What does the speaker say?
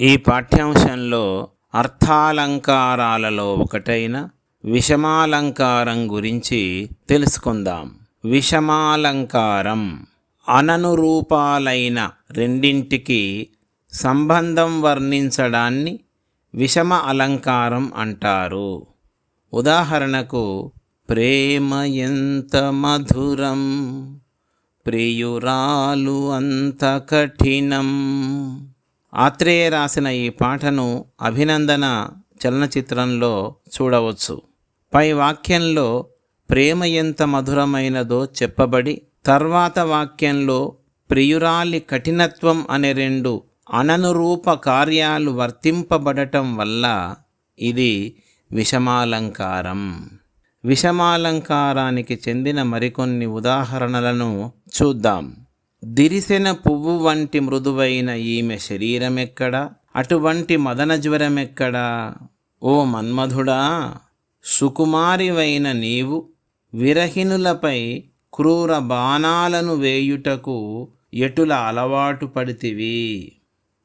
ఈ పాఠ్యాంశంలో అర్థాలంకారాలలో ఒకటైన విషమాలంకారం గురించి తెలుసుకుందాం. విషమాలంకారం అననురూపాలైన రెండింటికి సంబంధం వర్ణించడాన్ని విషమ అలంకారం అంటారు. ఉదాహరణకు ప్రేమ ఎంత మధురం ప్రియురాలు అంత కఠినం ఆత్రేయ రాసిన ఈ పాటను అభినందన చలనచిత్రంలో చూడవచ్చు. పై వాక్యంలో ప్రేమ ఎంత మధురమైనదో చెప్పబడి తర్వాత వాక్యంలో ప్రియురాలి కఠినత్వం అనే రెండు అననురూప కార్యాలు వర్తింపబడటం వల్ల ఇది విషమాలంకారం. విషమాలంకారానికి చెందిన మరికొన్ని ఉదాహరణలను చూద్దాం. దిరిసెన పువ్వు వంటి మృదువైన ఈమె శరీరమెక్కడా? అటువంటి మదన జ్వరమెక్కడా? ఓ మన్మధుడా సుకుమారివైన నీవు విరహినులపై క్రూర బాణాలను వేయుటకు ఎటుల అలవాటు పడితివి?